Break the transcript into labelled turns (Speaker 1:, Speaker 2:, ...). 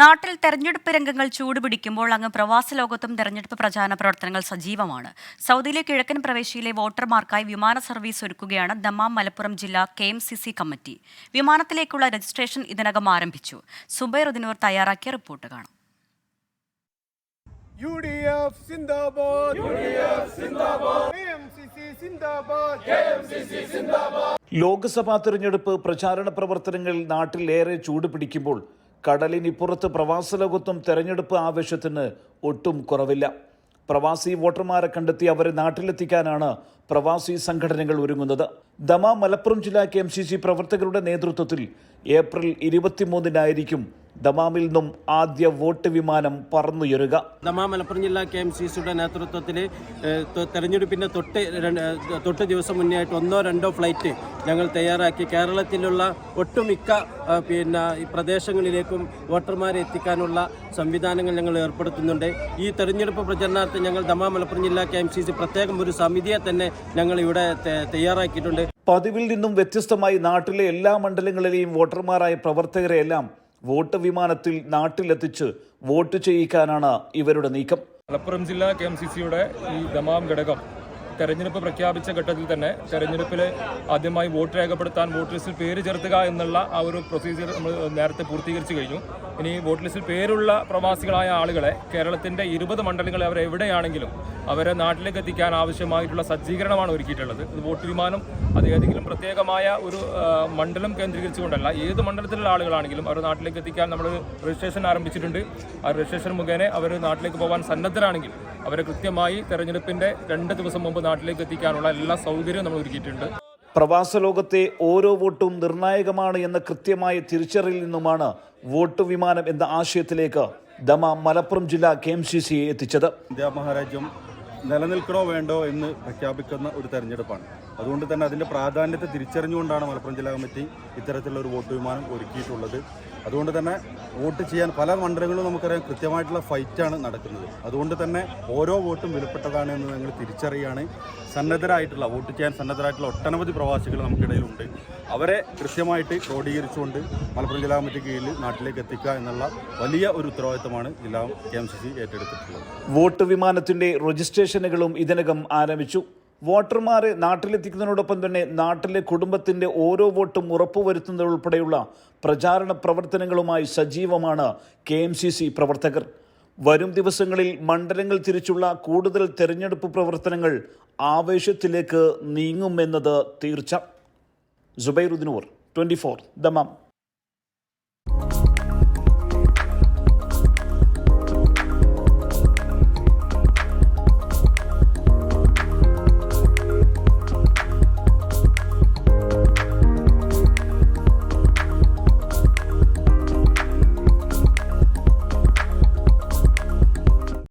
Speaker 1: നാട്ടിൽ തെരഞ്ഞെടുപ്പ് രംഗങ്ങൾ ചൂടുപിടിക്കുമ്പോൾ അങ്ങ് പ്രവാസ ലോകത്തും തെരഞ്ഞെടുപ്പ് പ്രചാരണ പ്രവർത്തനങ്ങൾ സജീവമാണ്. സൗദിയിലെ കിഴക്കൻ പ്രവേശിയിലെ വോട്ടർമാർക്കായി വിമാന സർവീസ് ഒരുക്കുകയാണ് ദമ്മാം മലപ്പുറം ജില്ലാ K M C C committee. വിമാനത്തിലേക്കുള്ള registration ഇതിനകം ആരംഭിച്ചു. സുബൈർ ഉദിനൂർ തയ്യാറാക്കിയ റിപ്പോർട്ട് കാണാം.
Speaker 2: യു ഡി എഫ് സിന്ദാബാദ്. യു ഡി എഫ് സിന്ദാബാദ്. കെ എം സി സി സിന്ദാബാദ്. കെ എം സി സി സിന്ദാബാദ്.
Speaker 3: ലോക്സഭാ തെരഞ്ഞെടുപ്പ് പ്രചാരണ പ്രവർത്തനങ്ങൾ നാട്ടിൽ ഏറെ ചൂട് പിടിക്കുമ്പോൾ കടലിനിപ്പുറത്ത് പ്രവാസ ലോകത്തും തെരഞ്ഞെടുപ്പ് ആവേശത്തിന് ഒട്ടും കുറവില്ല. പ്രവാസി വോട്ടർമാരെ കണ്ടെത്തി അവരെ നാട്ടിലെത്തിക്കാനാണ് പ്രവാസി സംഘടനകൾ ഒരുങ്ങുന്നത്. ദമാ മലപ്പുറം ജില്ലാ കെ എം സി സി പ്രവർത്തകരുടെ നേതൃത്വത്തിൽ ഏപ്രിൽ ഇരുപത്തിമൂന്നിനായിരിക്കും ദമാമിൽ നിന്നും ആദ്യ വോട്ട് വിമാനം പറന്നുയരുക.
Speaker 4: ദമാ മലപ്പുറം ജില്ലാ കെ എം സി സിയുടെ നേതൃത്വത്തിൽ തെരഞ്ഞെടുപ്പിന്റെ തൊട്ട് തൊട്ട് ദിവസം മുന്നേ ആയിട്ട് ഒന്നോ രണ്ടോ ഫ്ലൈറ്റ് ഞങ്ങൾ തയ്യാറാക്കി. കേരളത്തിലുള്ള ഒട്ടുമിക്ക പിന്നെ ഈ പ്രദേശങ്ങളിലേക്കും വോട്ടർമാരെ എത്തിക്കാനുള്ള സംവിധാനങ്ങൾ ഞങ്ങൾ ഏർപ്പെടുത്തുന്നുണ്ട്. ഈ തെരഞ്ഞെടുപ്പ് പ്രചരണാർത്ഥം ഞങ്ങൾ ദമാ മലപ്പുറം ജില്ലാ കെ എം സി സി പ്രത്യേകം ഒരു സമിതിയെ തന്നെ ഞങ്ങൾ ഇവിടെ തയ്യാറാക്കിയിട്ടുണ്ട്.
Speaker 3: പതിവിൽ നിന്നും വ്യത്യസ്തമായി നാട്ടിലെ എല്ലാ മണ്ഡലങ്ങളിലെയും വോട്ടർമാരായ പ്രവർത്തകരെയെല്ലാം വോട്ട് വിമാനത്തിൽ നാട്ടിലെത്തിച്ച് വോട്ട് ചെയ്യിക്കാനാണ് ഇവരുടെ നീക്കം.
Speaker 5: മലപ്പുറം ജില്ലാ കെ എം സി സിയുടെ ഈ ദമാം ഘടകം തെരഞ്ഞെടുപ്പ് പ്രഖ്യാപിച്ച ഘട്ടത്തിൽ തന്നെ തെരഞ്ഞെടുപ്പിൽ ആദ്യമായി വോട്ട് രേഖപ്പെടുത്താൻ വോട്ട് ലിസ്റ്റിൽ പേര് ചേർത്തുക എന്നുള്ള ആ ഒരു പ്രൊസീജിയർ നമ്മൾ നേരത്തെ പൂർത്തീകരിച്ചു കഴിഞ്ഞു. ഇനി വോട്ട് ലിസ്റ്റിൽ പേരുള്ള പ്രവാസികളായ ആളുകളെ കേരളത്തിന്റെ ഇരുപത് മണ്ഡലങ്ങളിൽ അവർ എവിടെയാണെങ്കിലും അവരെ നാട്ടിലേക്ക് എത്തിക്കാൻ ആവശ്യമായിട്ടുള്ള സജ്ജീകരണമാണ് ഒരുക്കിയിട്ടുള്ളത്. വോട്ട് വിമാനം അത് ഏതെങ്കിലും പ്രത്യേകമായ ഒരു മണ്ഡലം കേന്ദ്രീകരിച്ചുകൊണ്ടല്ല ഏത് മണ്ഡലത്തിലുള്ള ആളുകളാണെങ്കിലും അവരെ നാട്ടിലേക്ക് എത്തിക്കാൻ നമ്മൾ രജിസ്ട്രേഷൻ ആരംഭിച്ചിട്ടുണ്ട്. ആ രജിസ്ട്രേഷൻ മുഖേന അവർ നാട്ടിലേക്ക് പോകാൻ സന്നദ്ധരാണെങ്കിൽ അവരെ കൃത്യമായി തെരഞ്ഞെടുപ്പിന്റെ രണ്ട് ദിവസം മുമ്പ് നാട്ടിലേക്ക് എത്തിക്കാനുള്ള എല്ലാ സൗകര്യവും നമ്മൾ ഒരുക്കിയിട്ടുണ്ട്.
Speaker 3: പ്രവാസ ലോകത്തെ ഓരോ വോട്ടും നിർണായകമാണ് എന്ന കൃത്യമായ തിരിച്ചറിയിൽ നിന്നുമാണ് വോട്ട് വിമാനം എന്ന ആശയത്തിലേക്ക് ദമ മലപ്പുറം ജില്ലാ കെ എം സി സി എത്തിച്ചത്.
Speaker 6: ഇന്ത്യ മഹാരാജ്യം നിലനിൽക്കണോ വേണ്ടോ എന്ന് പ്രഖ്യാപിക്കുന്ന ഒരു തെരഞ്ഞെടുപ്പാണ്. അതുകൊണ്ട് തന്നെ അതിന്റെ പ്രാധാന്യത്തെ തിരിച്ചറിഞ്ഞുകൊണ്ടാണ് മലപ്പുറം ജില്ലാ കമ്മിറ്റി ഇത്തരത്തിലുള്ള ഒരു വോട്ട് വിമാനം ഒരുക്കിയിട്ടുള്ളത്. അതുകൊണ്ട് തന്നെ വോട്ട് ചെയ്യാൻ പല മണ്ഡലങ്ങളും നമുക്കറിയാം കൃത്യമായിട്ടുള്ള ഫൈറ്റാണ് നടക്കുന്നത്. അതുകൊണ്ട് തന്നെ ഓരോ വോട്ടും വിലപ്പെട്ടതാണ് എന്ന് ഞങ്ങൾ തിരിച്ചറിയാണ്. സന്നദ്ധരായിട്ടുള്ള വോട്ട് ചെയ്യാൻ സന്നദ്ധരായിട്ടുള്ള ഒട്ടനവധി പ്രവാസികൾ നമുക്കിടയിലുണ്ട്. അവരെ കൃത്യമായിട്ട് ക്രോഡീകരിച്ചുകൊണ്ട് മലപ്പുറം ജില്ലാ കമ്മിറ്റി കീഴിൽ നാട്ടിലേക്ക് എത്തിക്കുക എന്നുള്ള വലിയ ഒരു ഉത്തരവാദിത്തമാണ് ജില്ലാ കെ എം സി സി ഏറ്റെടുത്തിട്ടുള്ളത്.
Speaker 3: വോട്ട് വിമാനത്തിന്റെ രജിസ്ട്രേഷനുകളും ഇതിനകം ആരംഭിച്ചു. വോട്ടർമാരെ നാട്ടിലെത്തിക്കുന്നതിനോടൊപ്പം തന്നെ നാട്ടിലെ കുടുംബത്തിന്റെ ഓരോ വോട്ടും ഉറപ്പുവരുത്തുന്നതുൾപ്പെടെയുള്ള പ്രചാരണ പ്രവർത്തനങ്ങളുമായി സജീവമാണ് കെ പ്രവർത്തകർ. വരും ദിവസങ്ങളിൽ മണ്ഡലങ്ങൾ തിരിച്ചുള്ള കൂടുതൽ തെരഞ്ഞെടുപ്പ് പ്രവർത്തനങ്ങൾ ആവേശത്തിലേക്ക് നീങ്ങുമെന്നത് തീർച്ച ജുബൈറുദ്ദീനൂർ ട്വന്റി ഫോർ ദമാം.